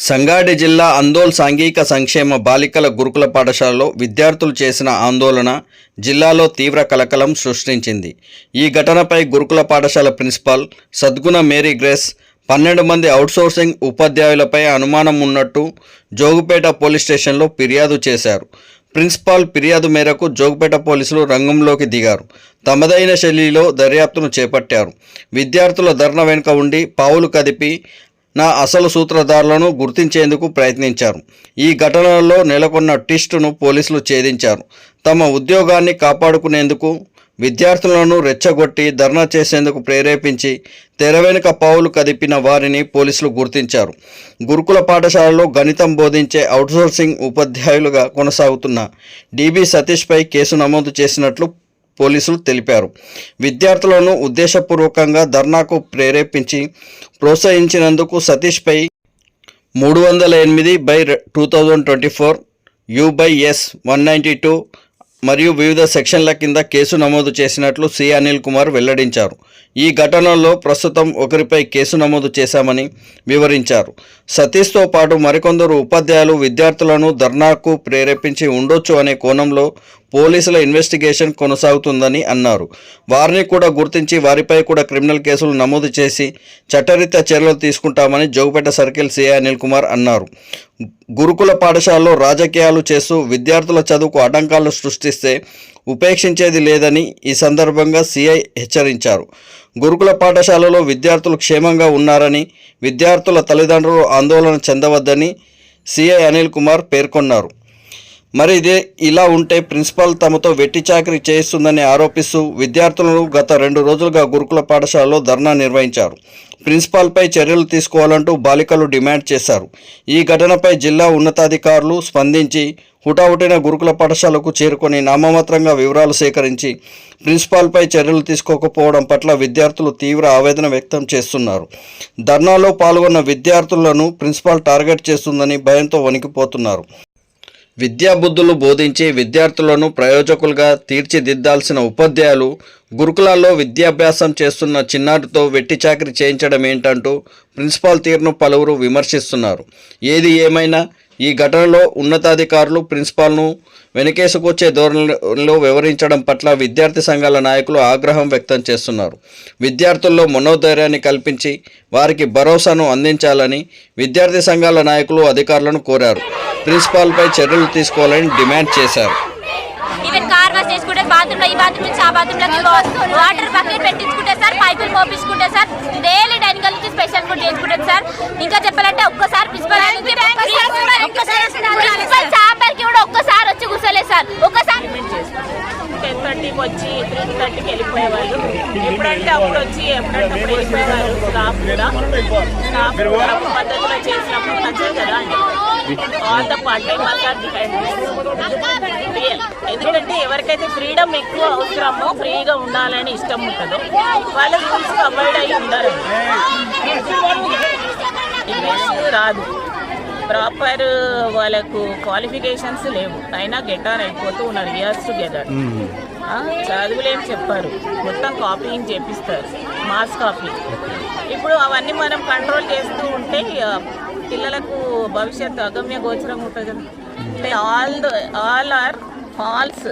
సంగారెడ్డి జిల్లా అందోల్ సాంఘిక సంక్షేమ బాలికల గురుకుల పాఠశాలలో విద్యార్థులు చేసిన ఆందోళన జిల్లాలో తీవ్ర కలకలం సృష్టించింది. ఈ ఘటనపై గురుకుల పాఠశాల ప్రిన్సిపాల్ సద్గుణ మేరీ గ్రేస్ పన్నెండు మంది అవుట్సోర్సింగ్ ఉపాధ్యాయులపై అనుమానం ఉన్నట్టు జోగుపేట పోలీస్ స్టేషన్లో ఫిర్యాదు చేశారు. ప్రిన్సిపాల్ ఫిర్యాదు మేరకు జోగుపేట పోలీసులు రంగంలోకి దిగారు. తమదైన శైలిలో దర్యాప్తును చేపట్టారు. విద్యార్థుల ధర్న వెనుక ఉండి పావులు కదిపి నా అసలు సూత్రధారులను గుర్తించేందుకు ప్రయత్నించారు. ఈ ఘటనలో నెలకొన్న టిస్టును పోలీసులు ఛేదించారు. తమ ఉద్యోగాన్ని కాపాడుకునేందుకు విద్యార్థులను రెచ్చగొట్టి ధర్నా చేసేందుకు ప్రేరేపించి తెర వెనుక పావులు కదిపిన వారిని పోలీసులు గుర్తించారు. గురుకుల పాఠశాలలో గణితం బోధించే అవుట్సోర్సింగ్ ఉపాధ్యాయులుగా కొనసాగుతున్న డిబి సతీష్పై కేసు నమోదు చేసినట్లు పోలీసులు తెలిపారు. విద్యార్థులను ఉద్దేశపూర్వకంగా ధర్నాకు ప్రేరేపించి ప్రోత్సహించినందుకు సతీష్పై మూడు వందల ఎనిమిది by two thousand twenty four U by S one ninety two మరియు వివిధ సెక్షన్ల కింద కేసు నమోదు చేసినట్లు సి అనిల్ కుమార్ వెల్లడించారు. ఈ ఘటనలో ప్రస్తుతం ఒకరిపై కేసు నమోదు చేశామని వివరించారు. సతీష్తో పాటు మరికొందరు ఉపాధ్యాయులు విద్యార్థులను ధర్నాకు ప్రేరేపించి ఉండొచ్చు అనే కోణంలో పోలీసుల ఇన్వెస్టిగేషన్ కొనసాగుతుందని అన్నారు. వారిని కూడా గుర్తించి వారిపై కూడా క్రిమినల్ కేసులు నమోదు చేసి చట్టరీత్యా చర్యలు తీసుకుంటామని జోగుపేట సర్కిల్ సిఐ అనిల్ కుమార్ అన్నారు. గురుకుల పాఠశాలలో రాజకీయాలు చేస్తూ విద్యార్థుల చదువుకు ఆటంకాలు సృష్టిస్తే ఉపేక్షించేది లేదని ఈ సందర్భంగా సిఐ హెచ్చరించారు. గురుకుల పాఠశాలలో విద్యార్థులు క్షేమంగా ఉన్నారని విద్యార్థుల తల్లిదండ్రులు ఆందోళన చెందవద్దని సిఐ అనిల్ కుమార్ పేర్కొన్నారు. మరి ఇదే ఇలా ఉంటే ప్రిన్సిపాల్ తమతో వెట్టి చాకరీ చేయిస్తుందని ఆరోపిస్తూ విద్యార్థులను గత రెండు రోజులుగా గురుకుల పాఠశాలలో ధర్నా నిర్వహించారు. ప్రిన్సిపాల్పై చర్యలు తీసుకోవాలంటూ బాలికలు డిమాండ్ చేశారు. ఈ ఘటనపై జిల్లా ఉన్నతాధికారులు స్పందించి హుటాహుటిన గురుకుల పాఠశాలకు చేరుకొని నామమాత్రంగా వివరాలు సేకరించి ప్రిన్సిపాల్పై చర్యలు తీసుకోకపోవడం పట్ల విద్యార్థులు తీవ్ర ఆవేదన వ్యక్తం చేస్తున్నారు. ధర్నాలో పాల్గొన్న విద్యార్థులను ప్రిన్సిపాల్ టార్గెట్ చేస్తుందని భయంతో వణికిపోతున్నారు. విద్యాబుద్ధులు బోధించి విద్యార్థులను ప్రయోజకులుగా తీర్చిదిద్దాల్సిన ఉపాధ్యాయులు గురుకులాల్లో విద్యాభ్యాసం చేస్తున్న చిన్నారితో వెట్టి చాకరీ చేయించడం ఏంటంటూ ప్రిన్సిపాల్ తీరును పలువురు విమర్శిస్తున్నారు. ఏది ఏమైనా ఈ ఘటనలో ఉన్నతాధికారులు ప్రిన్సిపాల్ను వెనకేసుకొచ్చే ధోరణిలో వివరించడం పట్ల విద్యార్థి సంఘాల నాయకులు ఆగ్రహం వ్యక్తం చేస్తున్నారు. విద్యార్థుల్లో మనోధైర్యాన్ని కల్పించి వారికి భరోసాను అందించాలని విద్యార్థి సంఘాల నాయకులు అధికారులను కోరారు. ప్రిన్సిపాల్పై చర్యలు తీసుకోవాలని డిమాండ్ చేశారు. ఈవెన్ కార్ వాష్ చేసుకుంటే బాత్రూమ్లో ఈ బాత్రూమ్ నుంచి ఆ బాత్రూమ్లోకి వాటర్ బకెట్ పెట్టించుకుంటే సార్ పైపులు మోపించుకుంటే sir daily dining special food చేసుకుంటారు సార్. ఇంకా చెప్పాలంటే ఒక్కసారి ప్రిన్సిపల్ ప్రిన్సిపల్ చాంబర్కి కూడా ఒక్కసారి వచ్చి కూర్చోలేదు సార్. ఒక్కసారి టెన్ థర్టీకి వచ్చి త్రీ థర్టీకి వెళ్ళిపోయేవాళ్ళు. ఎప్పుడంటే అప్పుడు వచ్చి ఎప్పుడంటే అప్పుడు స్టాఫ్ కూడా. స్టాఫ్ పద్ధతిలో చేసినప్పుడు నచ్చదు కదా ఎందుకంటే ఎవరికైతే ఫ్రీడమ్ ఎక్కువ అవసరమో ఫ్రీగా ఉండాలని ఇష్టం ఉంటుందో వాళ్ళ రూల్స్ అవాయిడ్ అయ్యి ఉండాలి. రాదు. ప్రాపర్ వాళ్ళకు క్వాలిఫికేషన్స్ లేవు. అయినా గెట్ ఆన్ అయిపోతూ ఉన్నారు ఇయర్స్ టుగెదర్ చదువులేం చెప్పారు. మొత్తం కాపీయింగ్ చేపిస్తారు. మాస్ కాపీ ఇప్పుడు అవన్నీ మనం కంట్రోల్ చేస్తూ ఉంటే పిల్లలకు భవిష్యత్తు అగమ్య గోచరం ఉంటుంది కదా. All all are falls